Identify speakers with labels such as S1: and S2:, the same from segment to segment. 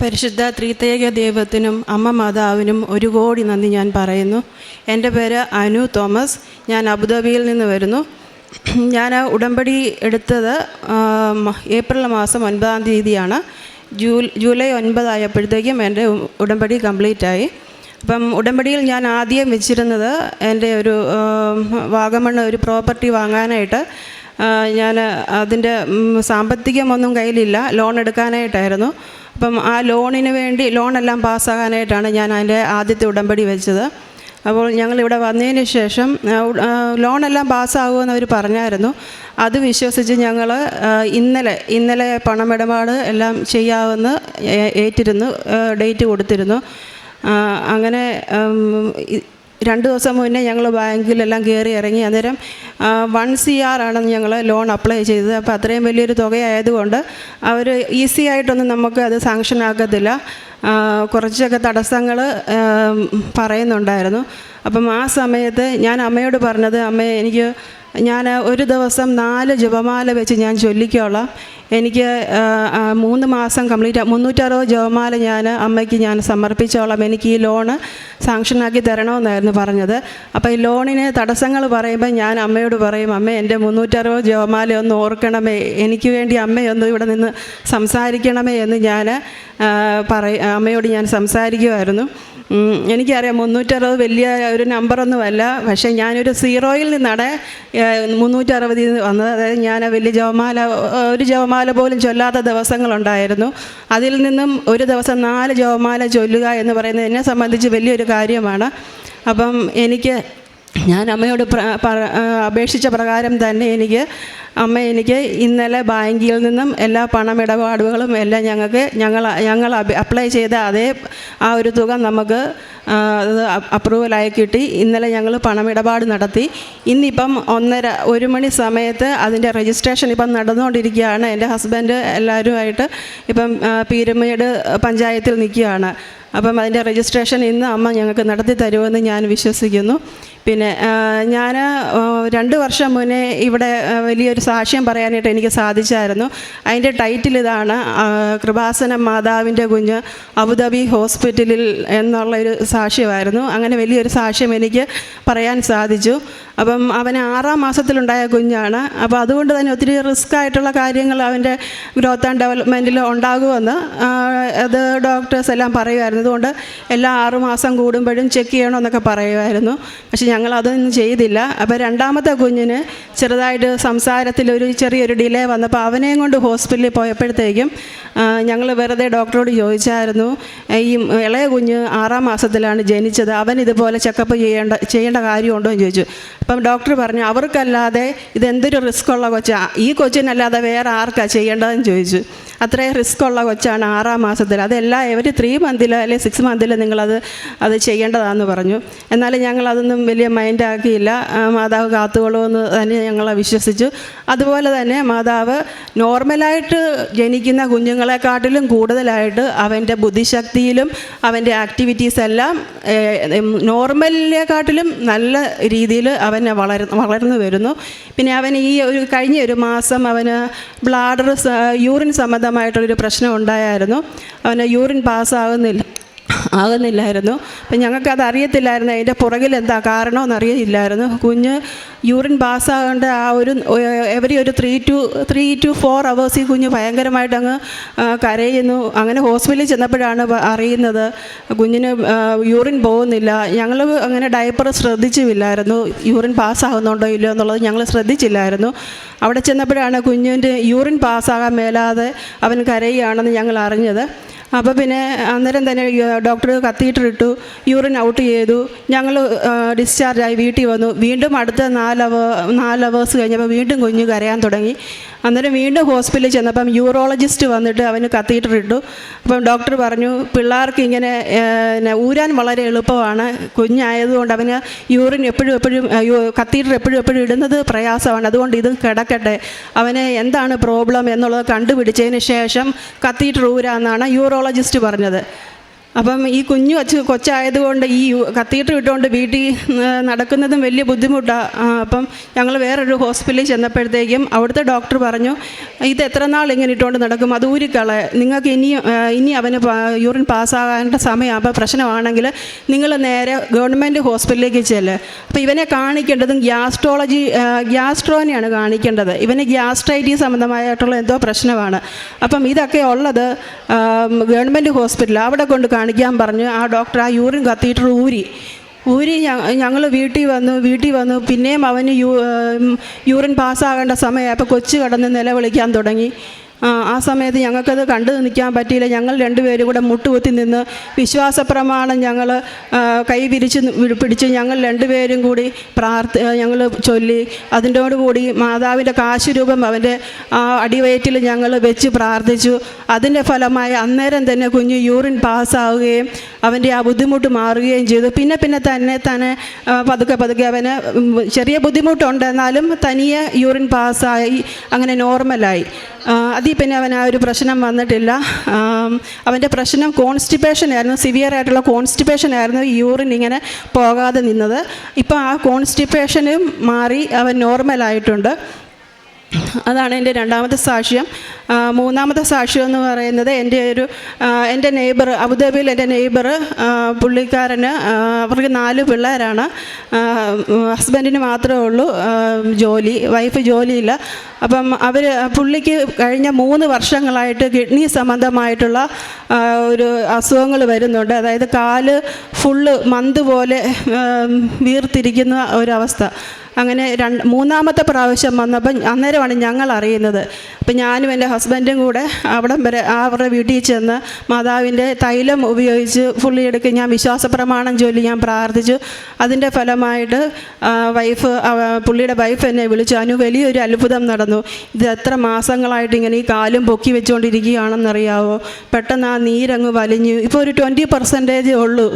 S1: പരിശുദ്ധ ത്രിതേക ദൈവത്തിനും അമ്മ മാതാവിനും ഒരു കോടി നന്ദി ഞാൻ പറയുന്നു. എന്റെ പേര് അനു തോമസ്. ഞാൻ അബുദാബിയിൽ നിന്ന് വരുന്നു. ഞാൻ ഉടമ്പടി എടുത്തത് ഏപ്രിൽ മാസം ഒൻപതാം തീയതിയാണ്. ജൂ ജൂലൈ ഒൻപതായപ്പോഴത്തേക്കും എന്റെ ഉടമ്പടി കംപ്ലീറ്റ് ആയി അപ്പം ഉടമ്പടിയിൽ ഞാൻ ആദ്യം വെച്ചിരുന്നത് എന്റെ ഒരു വാഗമണ്ണ് ഒരു പ്രോപ്പർട്ടി വാങ്ങാനായിട്ട് ഞാൻ അതിന്റെ സാമ്പത്തികമൊന്നും കയ്യിലില്ല. ലോൺ എടുക്കാനായിട്ടായിരുന്നു. അപ്പം ആ ലോണിന് വേണ്ടി ലോണെല്ലാം പാസ്സാകാനായിട്ടാണ് ഞാൻ അതിന്റെ ആദ്യത്തെ ഉടമ്പടി വെച്ചത്. അപ്പോൾ ഞങ്ങളിവിടെ വന്നതിന് ശേഷം ലോണെല്ലാം പാസ്സാകുമെന്ന് അവർ പറഞ്ഞായിരുന്നു. അത് വിശ്വസിച്ച് ഞങ്ങൾ ഇന്നലെ ഇന്നലെ പണമിടപാട് എല്ലാം ചെയ്യാമെന്ന് ഏറ്റിരുന്നു ഡേറ്റ് കൊടുത്തിരുന്നു. അങ്ങനെ രണ്ട് ദിവസം മുന്നേ ഞങ്ങൾ ബാങ്കിലെല്ലാം കയറി ഇറങ്ങി. അന്നേരം വൺ സി ആർ ആണെന്ന് ഞങ്ങൾ ലോൺ അപ്ലൈ ചെയ്തത്. അപ്പോൾ അത്രയും വലിയൊരു തുകയായതുകൊണ്ട് അവർ ഈസി ആയിട്ടൊന്നും നമുക്ക് അത് സാങ്ഷൻ ആക്കത്തില്ല. കുറച്ചൊക്കെ തടസ്സങ്ങൾ പറയുന്നുണ്ടായിരുന്നു. അപ്പം ആ സമയത്ത് ഞാൻ അമ്മയോട് പറഞ്ഞത് അമ്മ എനിക്ക് ഞാൻ ഒരു ദിവസം നാല് ജപമാല വെച്ച് ഞാൻ ചൊല്ലിക്കോളാം. എനിക്ക് മൂന്ന് മാസം കംപ്ലീറ്റ് മുന്നൂറ്ററുപത് ജോമാല ഞാൻ അമ്മയ്ക്ക് ഞാൻ സമർപ്പിച്ചോളാം. എനിക്ക് ഈ ലോണ് സാങ്ഷനാക്കി തരണമെന്നായിരുന്നു പറഞ്ഞത്. അപ്പോൾ ഈ ലോണിന് തടസ്സങ്ങൾ പറയുമ്പോൾ ഞാൻ അമ്മയോട് പറയും അമ്മ എന്റെ മുന്നൂറ്ററുപത് ജോമാല ഒന്ന് ഓർക്കണമേ. എനിക്ക് വേണ്ടി അമ്മയൊന്ന് ഇവിടെ നിന്ന് സംസാരിക്കണമേ എന്ന് ഞാൻ പറയ അമ്മയോട് ഞാൻ സംസാരിക്കുമായിരുന്നു എനിക്കറിയാം മുന്നൂറ്ററുപത് വലിയ ഒരു നമ്പറൊന്നുമല്ല. പക്ഷേ ഞാനൊരു സീറോയിൽ നിന്നാണ് മുന്നൂറ്ററുപതിൽ നിന്ന് വന്നത്. അതായത് ഞാൻ വലിയ ജവമാല ഒരു ജവമാല പോലും ചൊല്ലാത്ത ദിവസങ്ങളുണ്ടായിരുന്നു. അതിൽ നിന്നും ഒരു ദിവസം നാല് ജപമാല ചൊല്ലുക എന്ന് പറയുന്നത് എന്നെ സംബന്ധിച്ച് വലിയൊരു കാര്യമാണ്. അപ്പം എനിക്ക് ഞാൻ അമ്മയോട് അപേക്ഷിച്ച പ്രകാരം തന്നെ എനിക്ക് അമ്മ എനിക്ക് ഇന്നലെ ബാങ്കിൽ നിന്നും എല്ലാ പണമിടപാടുകളും എല്ലാം ഞങ്ങൾക്ക് ഞങ്ങൾ ഞങ്ങൾ അപ്ലൈ ചെയ്ത അതേ ആ ഒരു തുക നമുക്ക് അപ്രൂവലായി കിട്ടി. ഇന്നലെ ഞങ്ങൾ പണമിടപാട് നടത്തി. ഇന്നിപ്പം ഒന്നര ഒരു മണി സമയത്ത് അതിന്റെ രജിസ്ട്രേഷൻ ഇപ്പം നടന്നുകൊണ്ടിരിക്കുകയാണ്. എന്റെ ഹസ്ബൻഡ് എല്ലാവരുമായിട്ട് ഇപ്പം പീരുമേട് പഞ്ചായത്തിൽ നിൽക്കുകയാണ്. അപ്പം അതിന്റെ രജിസ്ട്രേഷൻ ഇന്ന് അമ്മ ഞങ്ങൾക്ക് നടത്തി തരുമെന്ന് ഞാൻ വിശ്വസിക്കുന്നു. പിന്നെ ഞാൻ രണ്ട് വർഷം മുന്നേ ഇവിടെ വലിയൊരു സാക്ഷ്യം പറയാനായിട്ട് എനിക്ക് സാധിച്ചായിരുന്നു. അതിന്റെ ടൈറ്റിൽ ഇതാണ് കൃപാസന മാതാവിന്റെ കുഞ്ഞ് അബുദാബി ഹോസ്പിറ്റലിൽ എന്നുള്ളൊരു സാക്ഷ്യമായിരുന്നു. അങ്ങനെ വലിയൊരു സാക്ഷ്യം എനിക്ക് പറയാൻ സാധിച്ചു. അപ്പം അവന് ആറാം മാസത്തിലുണ്ടായ കുഞ്ഞാണ്. അപ്പോൾ അതുകൊണ്ട് തന്നെ ഒത്തിരി റിസ്ക് ആയിട്ടുള്ള കാര്യങ്ങൾ അവന്റെ ഗ്രോത്ത് ആൻഡ് ഡെവലപ്മെന്റിൽ ഉണ്ടാകുമെന്ന് അത് ഡോക്ടേഴ്സ് എല്ലാം പറയുമായിരുന്നു. അതുകൊണ്ട് എല്ലാ ആറുമാസം കൂടുമ്പോഴും ചെക്ക് ചെയ്യണമെന്നൊക്കെ പറയുമായിരുന്നു. പക്ഷെ ഞങ്ങൾ അതൊന്നും ചെയ്തില്ല. അപ്പോൾ രണ്ടാമത്തെ കുഞ്ഞിന് ചെറുതായിട്ട് സംസാരത്തിൽ ഒരു ചെറിയൊരു ഡിലേ വന്നപ്പോൾ അവനെയും കൊണ്ട് ഹോസ്പിറ്റലിൽ പോയപ്പോഴത്തേക്കും ഞങ്ങൾ വെറുതെ ഡോക്ടറോട് ചോദിച്ചായിരുന്നു ഈ ഇളയ കുഞ്ഞ് ആറാം മാസത്തിലാണ് ജനിച്ചത്. അവൻ ഇതുപോലെ ചെക്കപ്പ് ചെയ്യേണ്ട ചെയ്യേണ്ട കാര്യമുണ്ടോ? എന്ന് ചോദിച്ചു. അപ്പം ഡോക്ടർ പറഞ്ഞു അവർക്കല്ലാതെ ഇതെന്തൊരു റിസ്ക് ഉള്ള കൊച്ചാ? ഈ കൊച്ചിനല്ലാതെ വേറെ ആർക്കാണ് ചെയ്യേണ്ടതെന്ന് ചോദിച്ചു. അത്രയും റിസ്ക് ഉള്ള കൊച്ചാണ് ആറാം മാസത്തിൽ. അതെല്ലാം എവരി ത്രീ മന്തിലോ അല്ലെങ്കിൽ സിക്സ് മന്തിലോ നിങ്ങളത് അത് ചെയ്യേണ്ടതാണെന്ന് പറഞ്ഞു. എന്നാലും ഞങ്ങളതൊന്നും വലിയ മൈൻഡാക്കിയില്ല മാതാവ് കാത്തുകൊള്ളുമെന്ന് തന്നെ ഞങ്ങൾ വിശ്വസിച്ചു. അതുപോലെ തന്നെ മാതാവ് നോർമലായിട്ട് ജനിക്കുന്ന കുഞ്ഞുങ്ങളെക്കാട്ടിലും കൂടുതലായിട്ട് അവന്റെ ബുദ്ധിശക്തിയിലും അവന്റെ ആക്ടിവിറ്റീസ് എല്ലാം നോർമലിനെക്കാട്ടിലും നല്ല രീതിയിൽ അവന് വളർ വളർന്നു വരുന്നു. പിന്നെ അവൻ ഈ ഒരു കഴിഞ്ഞ ഒരു മാസം അവന് ബ്ലാഡർ യൂറിൻ സംബന്ധമായിട്ടുള്ളൊരു പ്രശ്നം ഉണ്ടായായിരുന്നു. അവന് യൂറിൻ പാസ്സാകുന്നില്ല ആകുന്നില്ലായിരുന്നു. അപ്പം ഞങ്ങൾക്കത് അറിയത്തില്ലായിരുന്നു. അതിന്റെ പുറകിൽ എന്താ കാരണമെന്ന് അറിയില്ലായിരുന്നു കുഞ്ഞ് യൂറിൻ പാസ്സാകേണ്ട ആ ഒരു എവരി ഒരു three two three two four hours ഈ കുഞ്ഞ് ഭയങ്കരമായിട്ട് അങ്ങ് കരയുന്നു. അങ്ങനെ ഹോസ്പിറ്റലിൽ ചെന്നപ്പോഴാണ് അറിയുന്നത്. കുഞ്ഞിന് യൂറിൻ പോകുന്നില്ല. ഞങ്ങൾ അങ്ങനെ ഡയപ്പർ ശ്രദ്ധിച്ചുമില്ലായിരുന്നു. യൂറിൻ പാസ്സാകുന്നുണ്ടോ ഇല്ലയോ എന്നുള്ളത് ഞങ്ങൾ ശ്രദ്ധിച്ചില്ലായിരുന്നു. അവിടെ ചെന്നപ്പോഴാണ് കുഞ്ഞിന്റെ യൂറിൻ പാസ്സാകാൻ മേലാതെ അവൻ കരയുകയാണെന്ന് ഞങ്ങൾ അറിഞ്ഞത്. അപ്പോൾ പിന്നെ അന്നേരം തന്നെ ഡോക്ടർ കത്തീറ്റർ യൂറിൻ ഔട്ട് ചെയ്തു. ഞങ്ങൾ ഡിസ്ചാർജായി വീട്ടിൽ വന്നു. വീണ്ടും അടുത്ത നാല് അവ നാല് അവേഴ്സ് കഴിഞ്ഞപ്പോൾ വീണ്ടും കുഞ്ഞ് കരയാൻ തുടങ്ങി. അന്നേരം വീണ്ടും ഹോസ്പിറ്റലിൽ ചെന്നപ്പം യൂറോളജിസ്റ്റ് വന്നിട്ട് അവന് കത്തീറ്റർ ഇട്ടു അപ്പം ഡോക്ടർ പറഞ്ഞു പിള്ളേർക്ക് ഇങ്ങനെ ഊരാൻ വളരെ എളുപ്പമാണ്. കുഞ്ഞായതുകൊണ്ട് അവന് യൂറിൻ എപ്പോഴും എപ്പോഴും കത്തീറ്റർ എപ്പോഴും എപ്പോഴും ഇടുന്നത് പ്രയാസമാണ്. അതുകൊണ്ട് ഇത് കിടക്കട്ടെ. അവന് എന്താണ് പ്രോബ്ലം എന്നുള്ളത് കണ്ടുപിടിച്ചതിന് ശേഷം കത്തീറ്റർ ഊരാന്നാണ് യൂറോളജിസ്റ്റ് പറഞ്ഞത്. അപ്പം ഈ കുഞ്ഞു കൊച്ച് കൊച്ചായതുകൊണ്ട് ഈ കത്തീട്ട് ഇട്ടുകൊണ്ട് വീട്ടിൽ നടക്കുന്നതും വലിയ ബുദ്ധിമുട്ടാണ് അപ്പം ഞങ്ങൾ വേറൊരു ഹോസ്പിറ്റലിൽ ചെന്നപ്പോഴത്തേക്കും അവിടുത്തെ ഡോക്ടർ പറഞ്ഞു ഇത് എത്ര നാൾ ഇങ്ങനെ ഇട്ടുകൊണ്ട് നടക്കും? അത് ഊരിക്കള. നിങ്ങൾക്ക് ഇനി ഇനി അവന് യൂറിൻ പാസ്സാകാനുള്ള സമയം അപ്പം പ്രശ്നമാണെങ്കിൽ നിങ്ങൾ നേരെ ഗവൺമെന്റ് ഹോസ്പിറ്റലിലേക്ക് ചെല്ല്. അപ്പോൾ ഇവനെ കാണിക്കേണ്ടതും ഗ്യാസ്ട്രോളജി ഗ്യാസ്ട്രോനെയാണ് കാണിക്കേണ്ടത്. ഇവന് ഗ്യാസ്ട്രൈറ്റി സംബന്ധമായിട്ടുള്ള എന്തോ പ്രശ്നമാണ്. അപ്പം ഇതൊക്കെ ഉള്ളത് ഗവൺമെന്റ് ഹോസ്പിറ്റൽ അവിടെ കൊണ്ട് കാണിക്കാൻ പറഞ്ഞു. ആ ഡോക്ടർ ആ യൂറിൻ കത്തീറ്റർ ഊരി. ഊരി ഞങ്ങൾ വീട്ടിൽ വന്നു വീട്ടിൽ വന്നു പിന്നെയും അവന് യൂ യൂറിൻ പാസ്സാകേണ്ട സമയമായപ്പോൾ കൊച്ചു കടന്ന് നിലവിളിക്കാൻ തുടങ്ങി. ആ സമയത്ത് ഞങ്ങൾക്കത് കണ്ടു നിൽക്കാൻ പറ്റിയില്ല. ഞങ്ങൾ രണ്ടുപേരും കൂടെ മുട്ടുകുത്തി നിന്ന് വിശ്വാസ പ്രമാണം ഞങ്ങൾ കൈ വിരിച്ച് പിടിച്ച് ഞങ്ങൾ രണ്ടുപേരും കൂടി പ്രാർത്ഥ ഞങ്ങൾ ചൊല്ലി അതിന്റോടുകൂടി മാതാവിന്റെ കാശുരൂപം അവന്റെ ആ അടിവയറ്റിൽ ഞങ്ങൾ വെച്ച് പ്രാർത്ഥിച്ചു. അതിന്റെ ഫലമായി അന്നേരം തന്നെ കുഞ്ഞ് യൂറിൻ പാസ്സാവുകയും അവന്റെ ആ ബുദ്ധിമുട്ട് മാറുകയും ചെയ്തു. പിന്നെ പിന്നെ തന്നെ തന്നെ പതുക്കെ പതുക്കെ അവന് ചെറിയ ബുദ്ധിമുട്ടുണ്ട്. എന്നാലും തനിയെ യൂറിൻ പാസ്സായി അങ്ങനെ നോർമലായി. ആ, അതിൽ പിന്നെ അവൻ ആ ഒരു പ്രശ്നം വന്നിട്ടില്ല. അവന്റെ പ്രശ്നം കോൺസ്റ്റിപ്പേഷൻ ആയിരുന്നു. സിവിയർ ആയിട്ടുള്ള കോൺസ്റ്റിപ്പേഷൻ ആയിരുന്നു യൂറിൻ ഇങ്ങനെ പോകാതെ നിന്നത്. ഇപ്പോൾ ആ കോൺസ്റ്റിപ്പേഷനും മാറി അവൻ നോർമലായിട്ടുണ്ട് അതാണ് എന്റെ രണ്ടാമത്തെ സാക്ഷ്യം. മൂന്നാമത്തെ സാക്ഷ്യം എന്ന് പറയുന്നത് എന്റെ ഒരു എന്റെ നെയ്ബർ അബുദാബിയിൽ എന്റെ നെയ്ബർ പുള്ളിക്കാരന് അവർക്ക് നാല് പിള്ളേരാണ്. ഹസ്ബൻഡിന് മാത്രമേ ഉള്ളൂ ജോലി വൈഫ് ജോലിയില്ല. അപ്പം അവർ പുള്ളിക്ക് കഴിഞ്ഞ മൂന്ന് വർഷങ്ങളായിട്ട് കിഡ്നി സംബന്ധമായിട്ടുള്ള ഒരു അസുഖങ്ങൾ വരുന്നുണ്ട്. അതായത് കാൽ ഫുള്ള് മന്ത് പോലെ വീർത്തിരിക്കുന്ന ഒരവസ്ഥ. അങ്ങനെ രണ്ട് മൂന്നാമത്തെ പ്രാവശ്യം വന്നപ്പം അന്നേരമാണ് ഞങ്ങൾ അറിയുന്നത്. അപ്പം ഞാനും എന്റെ ഹസ്ബൻഡും കൂടെ അവിടം വരെ അവരുടെ വീട്ടിൽ ചെന്ന് മാതാവിന്റെ തൈലം ഉപയോഗിച്ച് ഫുള്ളി എടുക്കുക ഞാൻ വിശ്വാസ പ്രമാണം ചൊല്ലി ഞാൻ പ്രാർത്ഥിച്ചു. അതിന്റെ ഫലമായിട്ട് വൈഫ് പുള്ളിയുടെ വൈഫ് എന്നെ വിളിച്ചു. അനു വലിയൊരു അത്ഭുതം നടന്നു. ഇത് എത്ര മാസങ്ങളായിട്ട് ഇങ്ങനെ ഈ കാലും പൊക്കി വെച്ചുകൊണ്ടിരിക്കുകയാണെന്നറിയാവോ പെട്ടെന്ന് ആ നീരങ്ങ് വലിഞ്ഞു. ഇപ്പോൾ ഒരു ട്വന്റി പെർസെന്റേജേ ഉള്ളൂ.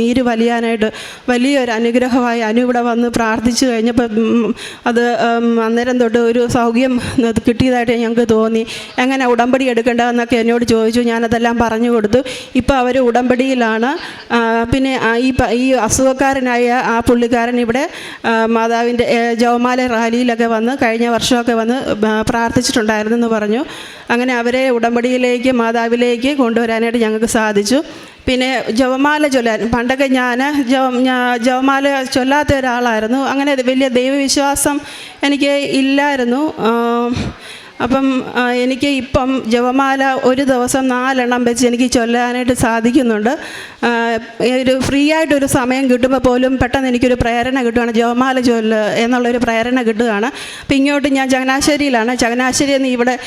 S1: നീര് വലിയാനായിട്ട്. വലിയൊരു അനുഗ്രഹമായി അനു ഇവിടെ വന്ന് പ്രാർത്ഥിച്ചു കഴിഞ്ഞപ്പോൾ അത് അന്നേരം തൊട്ട് ഒരു ഇത് കിട്ടിയതായിട്ട് ഞങ്ങൾക്ക് തോന്നി. എങ്ങനെ ഉടമ്പടി എടുക്കേണ്ടതെന്നൊക്കെ എന്നോട് ചോദിച്ചു. ഞാനതെല്ലാം പറഞ്ഞു കൊടുത്തു. ഇപ്പോൾ അവർ ഉടമ്പടിയിലാണ്. പിന്നെ ഈ ഈ അസുഖക്കാരനായ ആ പുള്ളിക്കാരൻ ഇവിടെ മാതാവിന്റെ ജവമാല റാലിയിലൊക്കെ വന്ന് കഴിഞ്ഞ വർഷമൊക്കെ വന്ന് പ്രാർത്ഥിച്ചിട്ടുണ്ടായിരുന്നു എന്ന് പറഞ്ഞു. അങ്ങനെ അവരെ ഉടമ്പടിയിലേക്ക് മാതാവിലേക്ക് കൊണ്ടുവരാനായിട്ട് ഞങ്ങൾക്ക് സാധിച്ചു. പിന്നെ ജവമാല ചൊല്ലാൻ പണ്ടൊക്കെ ഞാൻ ജവ ജവമാല ചൊല്ലാത്ത ഒരാളായിരുന്നു. അങ്ങനെ വലിയ ദൈവവിശ്വാസം എനിക്ക് ഇല്ലായിരുന്നു. അപ്പം എനിക്ക് ഇപ്പം ജപമാല ഒരു ദിവസം നാലെണ്ണം വെച്ച് എനിക്ക് ചൊല്ലാനായിട്ട് സാധിക്കുന്നുണ്ട്. ഒരു ഫ്രീ ആയിട്ടൊരു സമയം കിട്ടുമ്പോൾ പോലും പെട്ടെന്ന് എനിക്കൊരു പ്രേരണ കിട്ടുകയാണ് ജപമാല ചൊല്ല് എന്നുള്ളൊരു പ്രേരണ കിട്ടുകയാണ് അപ്പം ഇങ്ങോട്ട് ഞാൻ ചങ്ങനാശ്ശേരിയിലാണ്. ചങ്ങനാശ്ശേരിയിൽ നിന്ന് ഇവിടെ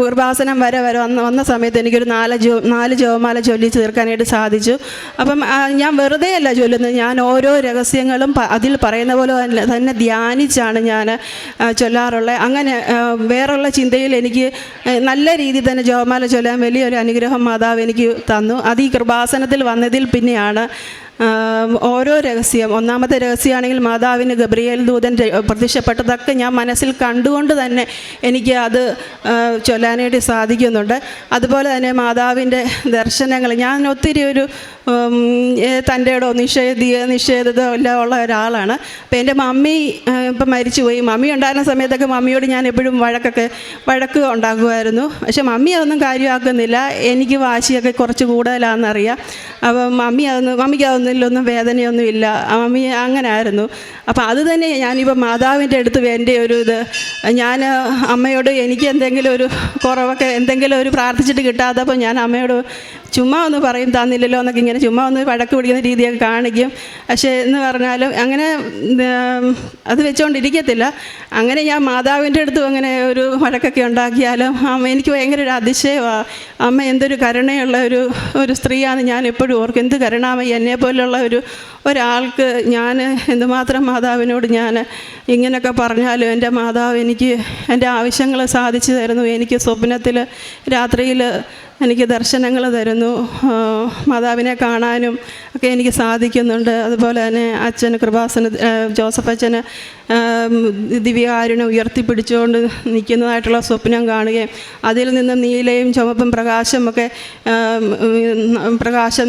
S1: കൃപാസനം വരെ വരെ വന്ന വന്ന സമയത്ത് എനിക്കൊരു നാല് ജോ നാല് ജപമാല ചൊല്ലി തീർക്കാനായിട്ട് സാധിച്ചു. അപ്പം ഞാൻ വെറുതെ അല്ല ചൊല്ലുന്നത്. ഞാൻ ഓരോ രഹസ്യങ്ങളും അതിൽ പറയുന്ന പോലെ തന്നെ- ധ്യാനിച്ചാണ് ഞാൻ ചൊല്ലാറുള്ളത് അങ്ങനെ വേറുള്ള ചിന്തയിൽ എനിക്ക് നല്ല രീതിയിൽ തന്നെ ജോമാല ചൊല്ലാൻ വലിയൊരു അനുഗ്രഹം മാതാവ് എനിക്ക് തന്നു. അത് ഈ കൃപാസനത്തിൽ വന്നതിൽ പിന്നെയാണ്. ഓരോ രഹസ്യം. ഒന്നാമത്തെ രഹസ്യമാണെങ്കിൽ മാതാവിന് ഗബ്രിയേൽ ദൂതൻ പ്രത്യക്ഷപ്പെട്ടതൊക്കെ ഞാൻ മനസ്സിൽ കണ്ടുകൊണ്ട് തന്നെ എനിക്ക് അത് ചൊല്ലാനായിട്ട് സാധിക്കുന്നുണ്ട്. അതുപോലെ തന്നെ മാതാവിന്റെ ദർശനങ്ങൾ. ഞാൻ ഒത്തിരി ഒരു തന്റെ ഇടോ നിഷേധിയ നിഷേധതോ എല്ലാം ഉള്ള ഒരാളാണ്. അപ്പം എന്റെ മമ്മി ഇപ്പം മരിച്ചുപോയി. മമ്മി ഉണ്ടായിരുന്ന സമയത്തൊക്കെ മമ്മിയോട് ഞാൻ എപ്പോഴും വഴക്കൊക്കെ വഴക്ക് ഉണ്ടാക്കുമായിരുന്നു. പക്ഷെ മമ്മി അതൊന്നും കാര്യമാക്കുന്നില്ല. എനിക്ക് വാശിയൊക്കെ കുറച്ച് കൂടുതലാണെന്നറിയാം. അപ്പം മമ്മി അതൊന്നും മമ്മിക്ക് അതൊന്നിലൊന്നും വേദനയൊന്നുമില്ല. ഇല്ല ആ അങ്ങനെ ആയിരുന്നു അപ്പോൾ അത് തന്നെ ഞാനിപ്പോൾ മാതാവിന്റെ അടുത്ത് എന്റെ ഒരു ഇത് ഞാൻ അമ്മയോട് എനിക്ക് എന്തെങ്കിലും ഒരു കുറവൊക്കെ എന്തെങ്കിലും ഒരു പ്രാർത്ഥിച്ചിട്ട് കിട്ടാത്തപ്പോൾ ഞാൻ അമ്മയോട് ചുമ്മാ ഒന്ന് പറയും തന്നില്ലല്ലോ എന്നൊക്കെ ഇങ്ങനെ ചുമ്മാ ഒന്ന് വഴക്ക് പിടിക്കുന്ന രീതിയൊക്കെ കാണിക്കും. പക്ഷേ എന്ന് പറഞ്ഞാലും അങ്ങനെ അത് വെച്ചുകൊണ്ടിരിക്കത്തില്ല അങ്ങനെ ഞാൻ മാതാവിന്റെ അടുത്തും അങ്ങനെ ഒരു വഴക്കൊക്കെ ഉണ്ടാക്കിയാലും അമ്മ എനിക്ക് ഭയങ്കര ഒരു അതിശയമാണ് അമ്മ എന്തൊരു കരുണയുള്ള ഒരു ഒരു സ്ത്രീയാണ് ഞാൻ എപ്പോഴും ഓർക്കും. എന്ത് കരുണാമ എന്നെ പോലുള്ള ഒരു ഒരാൾക്ക് ഞാൻ എന്തുമാത്രം മാതാവിനോട് ഞാൻ ഇങ്ങനെയൊക്കെ പറഞ്ഞാലും എന്റെ മാതാവ് എനിക്ക് എന്റെ ആവശ്യങ്ങൾ സാധിച്ചു തരുന്നു. എനിക്ക് സ്വപ്നത്തിൽ രാത്രിയിൽ എനിക്ക് ദർശനങ്ങൾ തരുന്നു. മാതാവിനെ കാണാനും ഒക്കെ എനിക്ക് സാധിക്കുന്നുണ്ട്. അതുപോലെ തന്നെ അച്ഛന് കൃപാസന ജോസഫ് അച്ഛന് ദിവ്യകാരുണ്യം ഉയർത്തിപ്പിടിച്ചുകൊണ്ട് നിൽക്കുന്നതായിട്ടുള്ള സ്വപ്നം കാണുകയും അതിൽ നിന്ന് നീലയും ചുവപ്പും പ്രകാശമൊക്കെ പ്രകാശം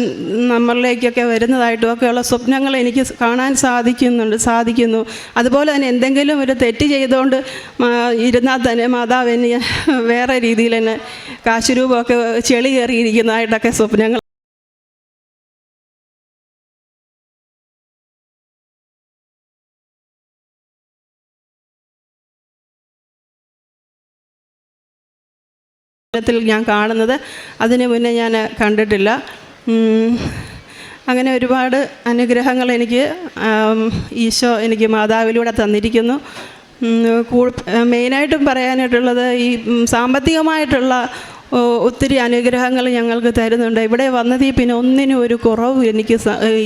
S1: നമ്മളിലേക്കൊക്കെ വരുന്നതായിട്ടും ഒക്കെയുള്ള സ്വപ്നങ്ങൾ എനിക്ക് കാണാൻ സാധിക്കുന്നുണ്ട് സാധിക്കുന്നു. അതുപോലെ തന്നെ എന്തെങ്കിലും ഒരു തെറ്റ് ചെയ്തുകൊണ്ട് ഇരുന്നാൽ തന്നെ മാതാവ് എന്നെ വേറെ രീതിയിൽ തന്നെ കാശുരൂപമൊക്കെ ചെളി കയറിയിരിക്കുന്നതായിട്ടൊക്കെ സ്വപ്നങ്ങൾ ത്തിൽ ഞാൻ കാണുന്നത്. അതിനു മുന്നേ ഞാൻ കണ്ടിട്ടില്ല. അങ്ങനെ ഒരുപാട് അനുഗ്രഹങ്ങൾ എനിക്ക് ഈശോ എനിക്ക് മാതാവിലൂടെ തന്നിരിക്കുന്നു. മെയിനായിട്ടും പറയാനായിട്ടുള്ളത് ഈ സാമ്പത്തികമായിട്ടുള്ള ഒത്തിരി അനുഗ്രഹങ്ങൾ ഞങ്ങൾക്ക് തരുന്നുണ്ട്. ഇവിടെ വന്നതിൽ പിന്നെ ഒന്നിനും ഒരു കുറവ് എനിക്ക്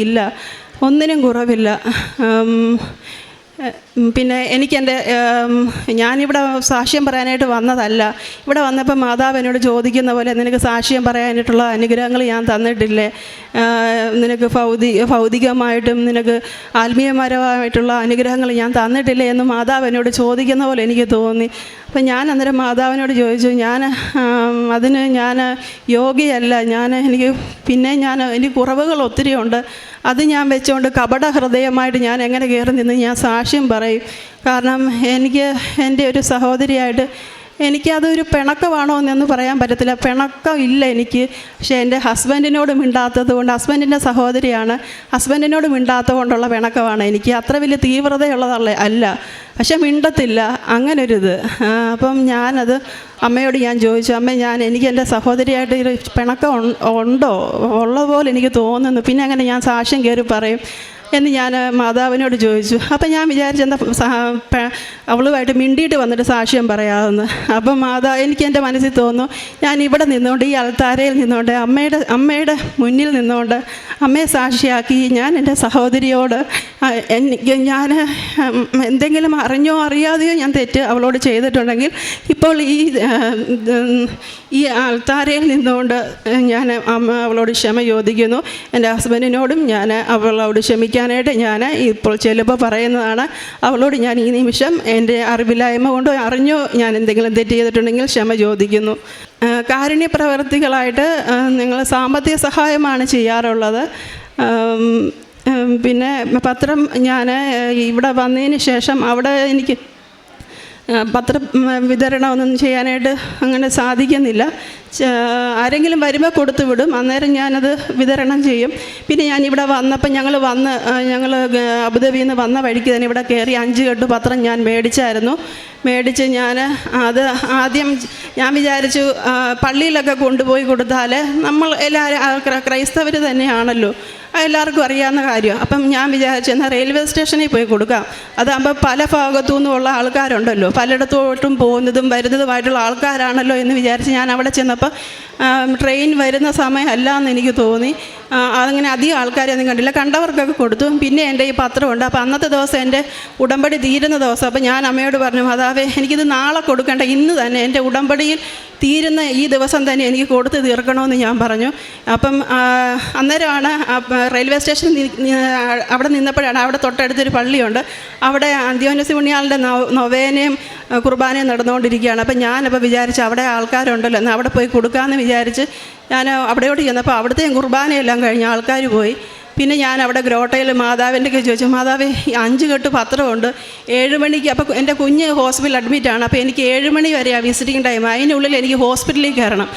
S1: ഇല്ല. ഒന്നിനും കുറവില്ല. പിന്നെ എനിക്കെന്റെ ഞാനിവിടെ സാക്ഷ്യം പറയാനായിട്ട് വന്നതല്ല. ഇവിടെ വന്നപ്പോൾ മാതാവ് എന്നോട് ചോദിക്കുന്ന പോലെ നിനക്ക് സാക്ഷ്യം പറയാനായിട്ടുള്ള അനുഗ്രഹങ്ങൾ ഞാൻ തന്നിട്ടില്ലേ? നിനക്ക് ഭൗതി ഭൗതികമായിട്ടും നിനക്ക് ആത്മീയപരമായിട്ടുള്ള അനുഗ്രഹങ്ങൾ ഞാൻ തന്നിട്ടില്ലേ എന്ന് മാതാവ് എന്നോട് ചോദിക്കുന്ന പോലെ എനിക്ക് തോന്നി. അപ്പം ഞാൻ അന്നേരം മാതാവിനോട് ചോദിച്ചു ഞാൻ അതിന് ഞാൻ യോഗിയല്ല ഞാൻ എനിക്ക് പിന്നെ ഞാൻ എനിക്ക് കുറവുകൾ ഒത്തിരി ഉണ്ട് അത് ഞാൻ വെച്ചുകൊണ്ട് കപട ഹൃദയമായിട്ട് ഞാൻ എങ്ങനെ കയറി നിന്ന് ഞാൻ സാക്ഷ്യം പറയും? കാരണം എനിക്ക് എന്റെ ഒരു സഹോദരിയായിട്ട് എനിക്കതൊരു പിണക്കമാണോ എന്നൊന്നും പറയാൻ പറ്റത്തില്ല. പിണക്കം ഇല്ല എനിക്ക്. പക്ഷേ എന്റെ ഹസ്ബൻഡിനോട് മിണ്ടാത്തത് കൊണ്ട് ഹസ്ബൻഡിന്റെ സഹോദരിയാണ് ഹസ്ബൻഡിനോട് മിണ്ടാത്തത് കൊണ്ടുള്ള പിണക്കമാണ് എനിക്ക്. അത്ര വലിയ തീവ്രതയുള്ളതല്ല അല്ല. പക്ഷെ മിണ്ടത്തില്ല. അങ്ങനൊരിത്. അപ്പം ഞാനത് അമ്മയോട് ഞാൻ ചോദിച്ചു അമ്മ ഞാൻ എനിക്ക് എന്റെ സഹോദരിയായിട്ട് ഒരു പിണക്കം ഉണ്ടോ? ഉള്ളതുപോലെ എനിക്ക് തോന്നുന്നു. പിന്നെ അങ്ങനെ ഞാൻ സാക്ഷ്യം കയറി പറയും. എന്ന് ഞാൻ മാതാവിനോട് ചോദിച്ചു. അപ്പം ഞാൻ വിചാരിച്ചെന്താ അവളുമായിട്ട് മിണ്ടിയിട്ട് വന്നിട്ട് സാക്ഷ്യം പറയാമെന്ന്. അപ്പം മാതാ എനിക്ക് എന്റെ മനസ്സിൽ തോന്നുന്നു ഞാൻ ഇവിടെ നിന്നുകൊണ്ട് ഈ അൾത്താരയിൽ നിന്നുകൊണ്ട് അമ്മയുടെ അമ്മയുടെ മുന്നിൽ നിന്നുകൊണ്ട് അമ്മയെ സാക്ഷിയാക്കി ഞാൻ എന്റെ സഹോദരിയോട് എനിക്ക് ഞാൻ എന്തെങ്കിലും അറിഞ്ഞോ അറിയാതെയോ ഞാൻ തെറ്റ് അവളോട് ചെയ്തിട്ടുണ്ടെങ്കിൽ ഇപ്പോൾ ഈ ഈ അൾത്താരയിൽ നിന്നുകൊണ്ട് ഞാൻ അമ്മ അവളോട് ക്ഷമ ചോദിക്കുന്നു. എന്റെ ഹസ്ബൻഡിനോടും ഞാൻ അവളോട് ക്ഷമിക്കാനായിട്ട് ഞാൻ ഇപ്പോൾ ചെല്ലുമ്പോൾ പറയുന്നതാണ് അവളോട് ഞാൻ ഈ നിമിഷം എന്റെ അറിവില്ലായ്മ കൊണ്ട് അറിഞ്ഞോ ഞാൻ എന്തെങ്കിലും തെറ്റ് ചെയ്തിട്ടുണ്ടെങ്കിൽ ക്ഷമ ചോദിക്കുന്നു. കാരുണ്യ പ്രവർത്തികളായിട്ട് നിങ്ങൾ സാമ്പത്തിക സഹായമാണ് ചെയ്യാറുള്ളത്. പിന്നെ പത്രം ഞാൻ ഇവിടെ വന്നതിന് ശേഷം അവിടെ എനിക്ക് പത്ര വിതരണമൊന്നും ചെയ്യാനായിട്ട് അങ്ങനെ സാധിക്കുന്നില്ല. ആരെങ്കിലും വരുമ്പോൾ കൊടുത്തു വിടും. അന്നേരം ഞാനത് വിതരണം ചെയ്യും. പിന്നെ ഞാൻ ഇവിടെ വന്നപ്പോൾ ഞങ്ങൾ വന്ന് ഞങ്ങൾ അബുദാബിയിൽ നിന്ന് വന്ന വഴിക്ക് തന്നെ ഇവിടെ കയറി അഞ്ച് കെട്ട് പത്രം ഞാൻ മേടിച്ചായിരുന്നു. മേടിച്ച് ഞാൻ അത് ആദ്യം ഞാൻ വിചാരിച്ചു പള്ളിയിലൊക്കെ കൊണ്ടുപോയി കൊടുത്താൽ നമ്മൾ എല്ലാവരും ക്രൈസ്തവർ തന്നെയാണല്ലോ. എല്ലാവർക്കും അറിയാവുന്ന കാര്യമാണ് അപ്പം ഞാൻ വിചാരിച്ചു എന്നാൽ റെയിൽവേ സ്റ്റേഷനിൽ പോയി കൊടുക്കാം. അതാകുമ്പോൾ പല ഭാഗത്തു നിന്നുമുള്ള ആൾക്കാരുണ്ടല്ലോ. പലയിടത്തോട്ടും പോകുന്നതും വരുന്നതുമായിട്ടുള്ള ആൾക്കാരാണല്ലോ എന്ന് വിചാരിച്ച് ഞാൻ അവിടെ ചെന്നപ്പോൾ ട്രെയിൻ വരുന്ന സമയമല്ല എന്ന് എനിക്ക് തോന്നി. അങ്ങനെ അധികം ആൾക്കാരെയൊന്നും കണ്ടില്ല. കണ്ടവർക്കൊക്കെ കൊടുത്തു. പിന്നെ എന്റെ ഈ പത്രമുണ്ട്. അപ്പോൾ അന്നത്തെ ദിവസം എന്റെ ഉടമ്പടി തീരുന്ന ദിവസം അപ്പോൾ ഞാൻ അമ്മയോട് പറഞ്ഞു മാതാവേ എനിക്കിത് നാളെ കൊടുക്കേണ്ട. ഇന്ന് തന്നെ എന്റെ ഉടമ്പടിയിൽ തീരുന്ന ഈ ദിവസം തന്നെ എനിക്ക് കൊടുത്ത് തീർക്കണമെന്ന് ഞാൻ പറഞ്ഞു. അപ്പം അന്നേരമാണ് റെയിൽവേ സ്റ്റേഷൻ അവിടെ നിന്നപ്പോഴാണ് അവിടെ തൊട്ടടുത്തൊരു പള്ളിയുണ്ട്. അവിടെ അന്ത്യോനസ് പുണ്യാളുടെ നൊവേനയും കുർബാനയും നടന്നുകൊണ്ടിരിക്കുകയാണ്. അപ്പം ഞാനപ്പോൾ വിചാരിച്ചു അവിടെ ആൾക്കാരുണ്ടല്ലോ എന്നാൽ അവിടെ പോയി കൊടുക്കാമെന്ന് വിചാരിച്ച് ഞാൻ അവിടെയോട്ട് ചെന്നപ്പോൾ അവിടുത്തെയും കുർബാനയെല്ലാം കഴിഞ്ഞ് ആൾക്കാർ പോയി. പിന്നെ ഞാൻ അവിടെ ഗ്രോട്ടയിൽ മാതാവിന്റെ ഒക്കെ ചോദിച്ചു മാതാവേ അഞ്ച് കെട്ട് പത്രമുണ്ട്. ഏഴ് മണിക്ക് അപ്പോൾ എന്റെ കുഞ്ഞ് ഹോസ്പിറ്റലിൽ അഡ്മിറ്റാണ്. അപ്പോൾ എനിക്ക് ഏഴ് മണി വരെയാണ് വിസിറ്റിംഗ് ടൈം. അതിനുള്ളിൽ എനിക്ക് ഹോസ്പിറ്റലിൽ കയറണം.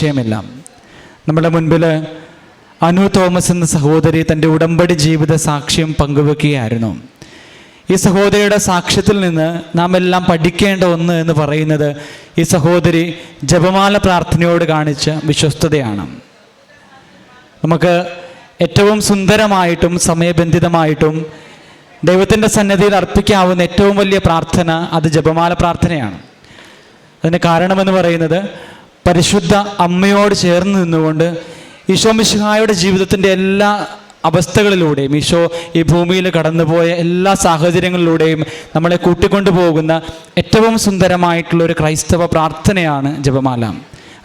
S2: സംശയമില്ല നമ്മുടെ മുൻപിൽ അനു തോമസ് എന്ന സഹോദരി തന്റെ ഉടമ്പടി ജീവിത സാക്ഷ്യം പങ്കുവെക്കുകയായിരുന്നു. ഈ സഹോദരിയുടെ സാക്ഷ്യത്തിൽ നിന്ന് നാം എല്ലാം പഠിക്കേണ്ട ഒന്ന് എന്ന് പറയുന്നത് ഈ സഹോദരി ജപമാല പ്രാർത്ഥനയോട് കാണിച്ച വിശ്വസ്തതയാണ്. നമുക്ക് ഏറ്റവും സുന്ദരമായിട്ടും സമയബന്ധിതമായിട്ടും ദൈവത്തിന്റെ സന്നദ്ധിയിൽ അർപ്പിക്കാവുന്ന ഏറ്റവും വലിയ പ്രാർത്ഥന അത് ജപമാല പ്രാർത്ഥനയാണ്. അതിന് കാരണമെന്ന് പറയുന്നത് പരിശുദ്ധ അമ്മയോട് ചേർന്ന് നിന്നുകൊണ്ട് ഈശോ മിശിഹായുടെ ജീവിതത്തിന്റെ എല്ലാ അവസ്ഥകളിലൂടെയും ഈശോ ഈ ഭൂമിയിൽ കടന്നുപോയ എല്ലാ സാഹചര്യങ്ങളിലൂടെയും നമ്മളെ കൂട്ടിക്കൊണ്ടു പോകുന്ന ഏറ്റവും സുന്ദരമായിട്ടുള്ള ഒരു ക്രൈസ്തവ പ്രാർത്ഥനയാണ് ജപമാല.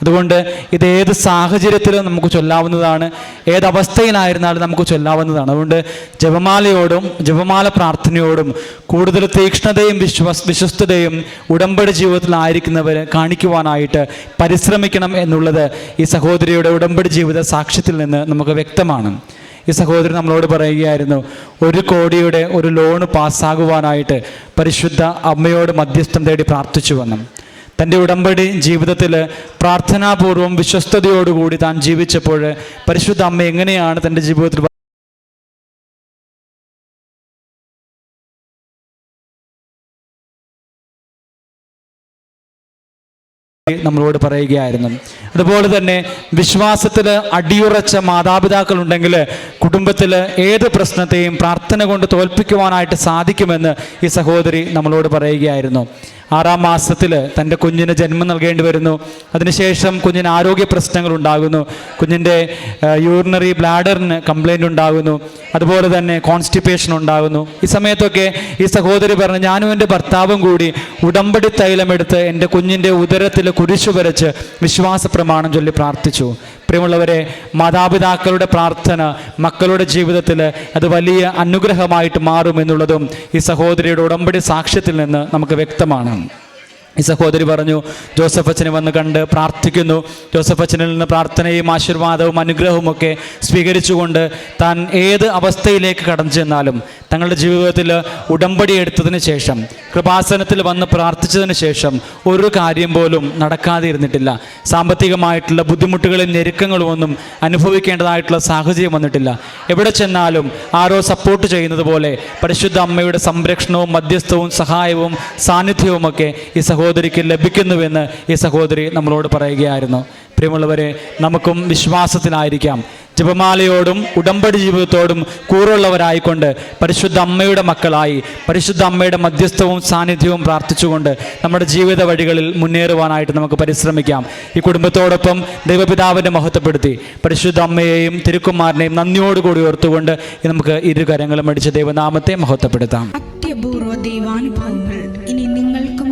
S2: അതുകൊണ്ട് ഇത് ഏത് സാഹചര്യത്തിലും നമുക്ക് ചൊല്ലാവുന്നതാണ് ഏത് അവസ്ഥയിലായിരുന്നാലും നമുക്ക് ചൊല്ലാവുന്നതാണ്. അതുകൊണ്ട് ജപമാലയോടും ജപമാല പ്രാർത്ഥനയോടും കൂടുതൽ തീക്ഷ്ണതയും വിശ്വസ് വിശ്വസ്തതയും ഉടമ്പടി ജീവിതത്തിലായിരിക്കുന്നവർ കാണിക്കുവാനായിട്ട് പരിശ്രമിക്കണം എന്നുള്ളത് ഈ സഹോദരിയുടെ ഉടമ്പടി ജീവിത സാക്ഷ്യത്തിൽ നിന്ന് നമുക്ക് വ്യക്തമാണ്. ഈ സഹോദരി നമ്മളോട് പറയുകയായിരുന്നു ഒരു കോടിയുടെ ഒരു ലോണ് പാസ്സാകുവാനായിട്ട് പരിശുദ്ധ അമ്മയോട് മധ്യസ്ഥം തേടി പ്രാർത്ഥിച്ചു വന്നു തന്റെ ഉടമ്പടി ജീവിതത്തിൽ പ്രാർത്ഥനാപൂർവം വിശ്വസ്തയോടുകൂടി താൻ ജീവിച്ചപ്പോൾ പരിശുദ്ധ അമ്മ എങ്ങനെയാണ് തന്റെ ജീവിതത്തിൽ നമ്മളോട് പറയുകയായിരുന്നു. അതുപോലെ തന്നെ വിശ്വാസത്തിൽ അടിയുറച്ച മാതാപിതാക്കൾ ഉണ്ടെങ്കിൽ കുടുംബത്തിൽ ഏത് പ്രശ്നത്തെയും പ്രാർത്ഥന കൊണ്ട് തോൽപ്പിക്കുവാനായിട്ട് സാധിക്കുമെന്ന് ഈ സഹോദരി നമ്മളോട് പറയുകയായിരുന്നു. ആറാം മാസത്തിൽ തന്റെ കുഞ്ഞിന് ജന്മം നൽകേണ്ടി വരുന്നു. അതിനുശേഷം കുഞ്ഞിന് ആരോഗ്യ പ്രശ്നങ്ങൾ ഉണ്ടാകുന്നു. കുഞ്ഞിന്റെ യൂറിനറി ബ്ലാഡറിന് കംപ്ലൈന്റ് ഉണ്ടാകുന്നു. അതുപോലെ തന്നെ കോൺസ്റ്റിപ്പേഷൻ ഉണ്ടാകുന്നു. ഈ സമയത്തൊക്കെ ഈ സഹോദരി പറഞ്ഞു ഞാനും എന്റെ ഭർത്താവും കൂടി ഉടമ്പടി തൈലമെടുത്ത് എന്റെ കുഞ്ഞിന്റെ ഉദരത്തിൽ കുരിശു വരച്ച് വിശ്വാസ പ്രമാണം ചൊല്ലി പ്രാർത്ഥിച്ചു. പ്രിയമുള്ളവരെ മാതാപിതാക്കളുടെ പ്രാർത്ഥന മക്കളുടെ ജീവിതത്തിൽ അത് വലിയ അനുഗ്രഹമായിട്ട് മാറുമെന്നുള്ളതും ഈ സഹോദരിയുടെ ഉടമ്പടി സാക്ഷ്യത്തിൽ നിന്ന് നമുക്ക് വ്യക്തമാണ്. ഈ സഹോദരി പറഞ്ഞു ജോസഫ് അച്ഛനെ വന്ന് കണ്ട് പ്രാർത്ഥിക്കുന്നു. ജോസഫ് അച്ഛനിൽ നിന്ന് പ്രാർത്ഥനയും ആശീർവാദവും അനുഗ്രഹവും ഒക്കെ സ്വീകരിച്ചുകൊണ്ട് താൻ ഏത് അവസ്ഥയിലേക്ക് കടന്നു ചെന്നാലും തങ്ങളുടെ ജീവിതത്തിൽ ഉടമ്പടി എടുത്തതിന് ശേഷം കൃപാസനത്തിൽ വന്ന് പ്രാർത്ഥിച്ചതിന് ശേഷം ഒരു കാര്യം പോലും നടക്കാതെ ഇരുന്നിട്ടില്ല. സാമ്പത്തികമായിട്ടുള്ള ബുദ്ധിമുട്ടുകളും ഞെരുക്കങ്ങളും ഒന്നും അനുഭവിക്കേണ്ടതായിട്ടുള്ള സാഹചര്യം വന്നിട്ടില്ല. എവിടെ ചെന്നാലും ആരോ സപ്പോർട്ട് ചെയ്യുന്നത് പോലെ പരിശുദ്ധ അമ്മയുടെ സംരക്ഷണവും മധ്യസ്ഥവും സഹായവും സാന്നിധ്യവും ഒക്കെ ഈ സഹോദരിക്ക് ലഭിക്കുന്നുവെന്ന് ഈ സഹോദരി നമ്മളോട് പറയുകയായിരുന്നു. പ്രിയമുള്ളവരെ നമുക്കും വിശ്വാസത്തിലായിരിക്കാം. ജപമാലയോടും ഉടമ്പടി ജീവിതത്തോടും കൂറുള്ളവരായിക്കൊണ്ട് പരിശുദ്ധ അമ്മയുടെ മക്കളായി പരിശുദ്ധ അമ്മയുടെ മധ്യസ്ഥവും സാന്നിധ്യവും പ്രാർത്ഥിച്ചുകൊണ്ട് നമ്മുടെ ജീവിത വഴികളിൽ മുന്നേറുവാനായിട്ട് നമുക്ക് പരിശ്രമിക്കാം. ഈ കുടുംബത്തോടൊപ്പം ദൈവപിതാവിനെ മഹത്വപ്പെടുത്തി പരിശുദ്ധ അമ്മയെയും തിരുക്കുമാരനെയും നന്ദിയോടുകൂടി ഓർത്തുകൊണ്ട് നമുക്ക് ഇരു കരങ്ങളും അടിച്ച് ദൈവനാമത്തെ മഹത്വപ്പെടുത്താം.
S3: അത്യപൂർവ ദൈവാനുഭവങ്ങൾ